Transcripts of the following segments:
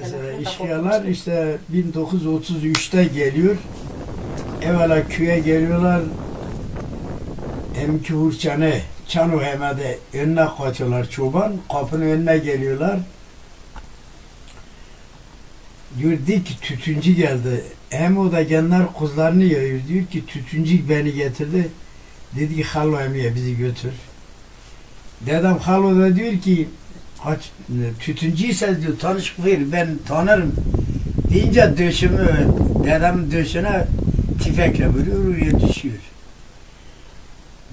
Mesela korkmuştum. işte 1933'te geliyor. Evvela köye geliyorlar. Emki Hurçan'ı Çanu Hemede önüne kaçıyorlar çoban. Kapının önüne geliyorlar. Diyor di ki tütüncü geldi. Hem o da genler kuzlarını yayıyor. Diyor ki tütüncü beni getirdi. Dedi ki halo emiye bizi götür. Dedem halo da diyor ki aç tütüncüyse diyor tanış buyur ben tanırım. Deyince döşümü dedem döşüne tüfekle vuruyor oraya düşüyor.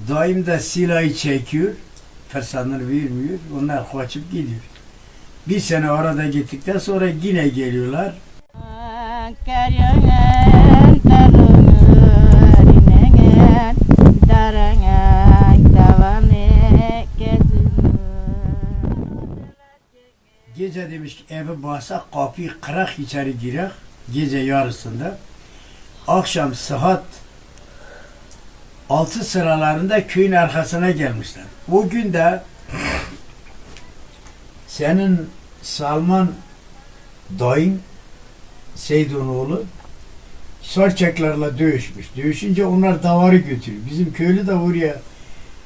Daim de silahı çekiyor. Fırsatını vermiyor. Onlar kaçıp gidiyor. Bir sene orada gittikten sonra yine geliyorlar. Demiş ki evi bassak kapıyı kırak içeri girek. Gece yarısında. Akşam saat altı sıralarında köyün arkasına gelmişler. O gün de senin Salman dayın Seydon oğlu Sarçaklarla dövüşmüş. Dövüşünce onlar davarı götürüyor. Bizim köylü de oraya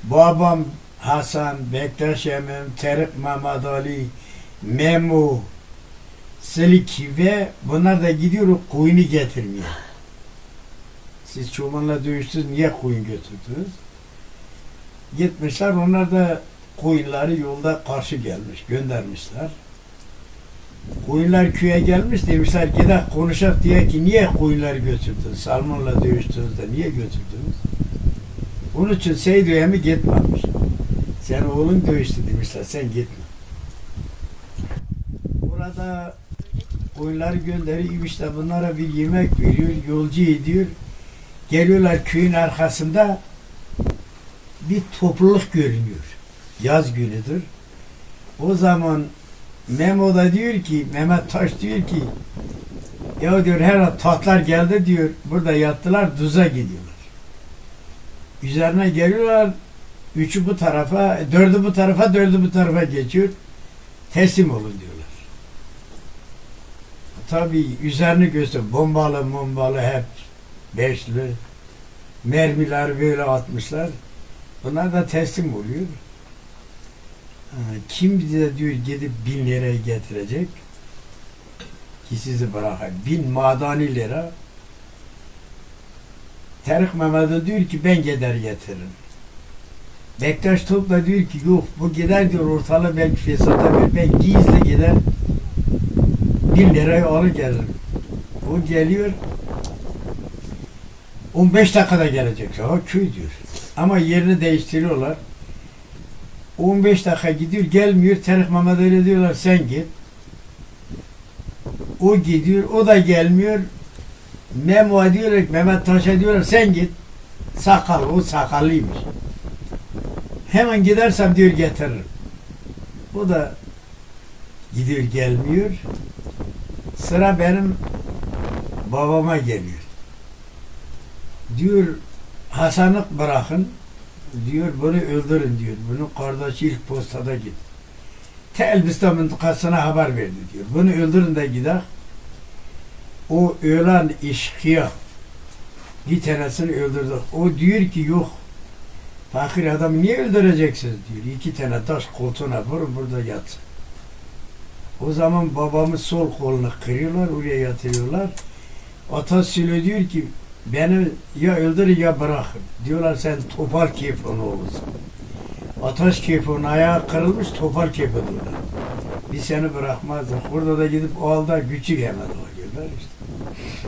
babam Hasan, Bektaş Emem, Terik Mehmet Ali, Memo, Selik ve bunlar da gidiyor koyunu getirmeye. Siz çobanla dövüştünüz niye koyun götürdünüz? Gitmişler onlar da koyunları yolda karşı gelmiş, göndermişler. Koyunlar köye gelmiş demişler gidelim konuşak diye ki niye koyunları götürdün? Salmanla dövüştünüz de niye götürdünüz? Onun için Seyit Üyemi gitmemiş. Sen oğlun dövüştü demişler sen gitme. Burada koyunları gönderiyor işte bunlara bir yemek veriyor, yolcu ediyor. Geliyorlar köyün arkasında bir topluluk görünüyor. Yaz günüdür. O zaman Memo da diyor ki, Mehmet Taş diyor ki ya diyor her tatlar geldi diyor. Burada yattılar duza gidiyorlar. Üzerine geliyorlar. Üçü bu tarafa, dördü bu tarafa, dördü bu tarafa geçiyor. Teslim olun diyorlar. Tabii üzerini göster. Bombalı bombalı hep beşli. Mermiler böyle atmışlar. Bunlar da teslim oluyor. Ha, Kim bize diyor gidip bin liraya getirecek ki sizi bırakayım. Bin madani lira. Terik Mehmet'e diyor ki ben gider getiririm. Bektaş Top da diyor ki yok bu gider diyor ortalığı belki fesata ver. Ben gizli gider bin lirayı alır gelirim. O geliyor 15 dakikada gelecek. Ya köy diyor. Ama yerini değiştiriyorlar. 15 dakika gidiyor gelmiyor. Terik Mehmet öyle diyorlar sen git. O gidiyor o da gelmiyor. Memo diyorlar Mehmet Taş'a diyorlar sen git. Sakal o sakallıymış. Hemen gidersem diyor getiririm. O da gidiyor gelmiyor. Sıra benim babama geliyor. Diyor Hasan'ı bırakın. Diyor bunu öldürün diyor. Bunun kardeşi ilk postada git. Te Elbistan mıntıkasına haber verdi diyor. Bunu öldürün de gider. O ölen işkiya bir tanesini öldürdü. O diyor ki yok fakir adamı niye öldüreceksiniz diyor. İki tane taş koltuğuna vurun burada yatsın. O zaman babamı sol kolunu kırıyorlar, oraya yatırıyorlar. Ata söylüyor diyor ki beni ya öldürün ya bırakın. Diyorlar sen topal keyfon oğlusun. Ataş keyfon ayağı kırılmış topal keyfon diyorlar. Biz seni bırakmazdık. Orada da gidip o halde küçük hemen alıyorlar işte.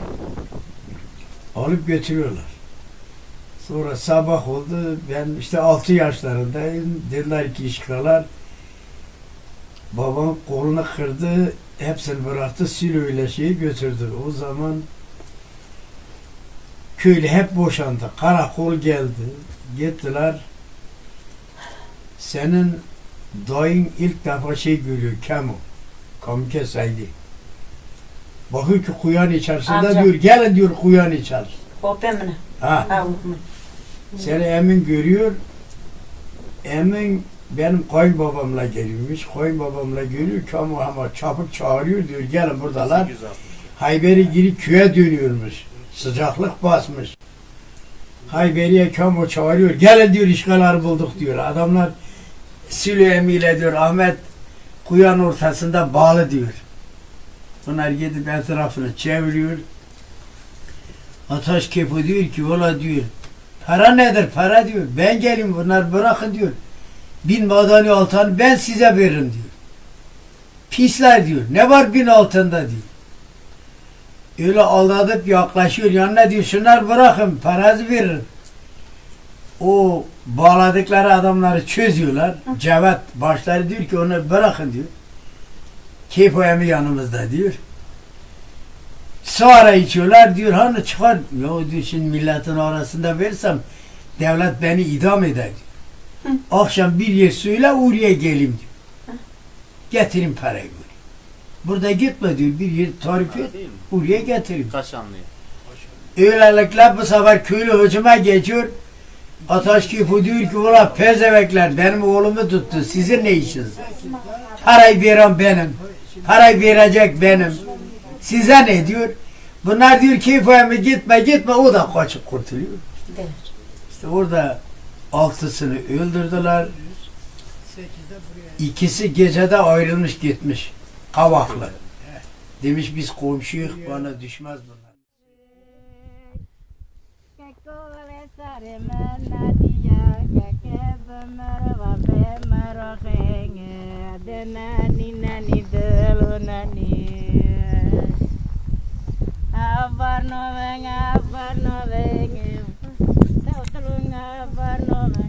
Alıp götürüyorlar. Sonra sabah oldu. Ben işte altı yaşlarındayım. Dediler ki işgalar babam kolunu kırdı. Hepsini bıraktı. Silo ile şeyi götürdü. O zaman köylü hep boşandı. Karakol geldi. Gittiler. Senin dayın ilk defa şey görüyor. Kemo. Kamike saydı. Bakıyor ki kuyan içerisinde Amca. diyor gelin diyor kuyan içer. Mi? Ha. Ha. Seni emin görüyor. Emin benim kayınbabamla geliyormuş. Kayınbabamla geliyor ki ama, ama çabuk çağırıyor diyor gelin buradalar. Hayberi giri köye dönüyormuş. Sıcaklık basmış. Hayberiye kamu çağırıyor. Gelin diyor işgaları bulduk diyor. Adamlar Sülü emiyle diyor Ahmet kuyan ortasında bağlı diyor. Bunlar gidip etrafını çeviriyor. Ataş kepo diyor ki ola diyor. Para nedir para diyor. Ben gelin bunlar bırakın diyor. Bin madani altın ben size veririm diyor. Pisler diyor. Ne var bin altında diyor. Öyle aldatıp yaklaşıyor. Yanına diyor şunlar bırakın parası veririm. O bağladıkları adamları çözüyorlar. Cevat başları diyor ki onu bırakın diyor. Kepo emi yanımızda diyor. Sonra içiyorlar diyor hani çıkar. Ya diyor şimdi milletin arasında versem devlet beni idam eder diyor. Akşam bir yer söyle oraya geleyim diyor. Getirin parayı diyor. Burada gitme diyor bir yer tarif et oraya getirin. Kaç anlıyor? Öylelikle bu sefer köylü hücuma geçiyor. Ataş bu diyor ki ula pezevekler benim oğlumu tuttu. Sizin ne işiniz? var? Parayı veren benim. Parayı verecek benim. Size ne diyor? Bunlar diyor ki mi gitme gitme o da kaçıp kurtuluyor. İşte orada altısını öldürdüler. İkisi gecede ayrılmış gitmiş. Kavaklı. Demiş biz komşuyuz bana düşmez bunlar. Avar no ven, avar no ven, Teu telunga avar no ven.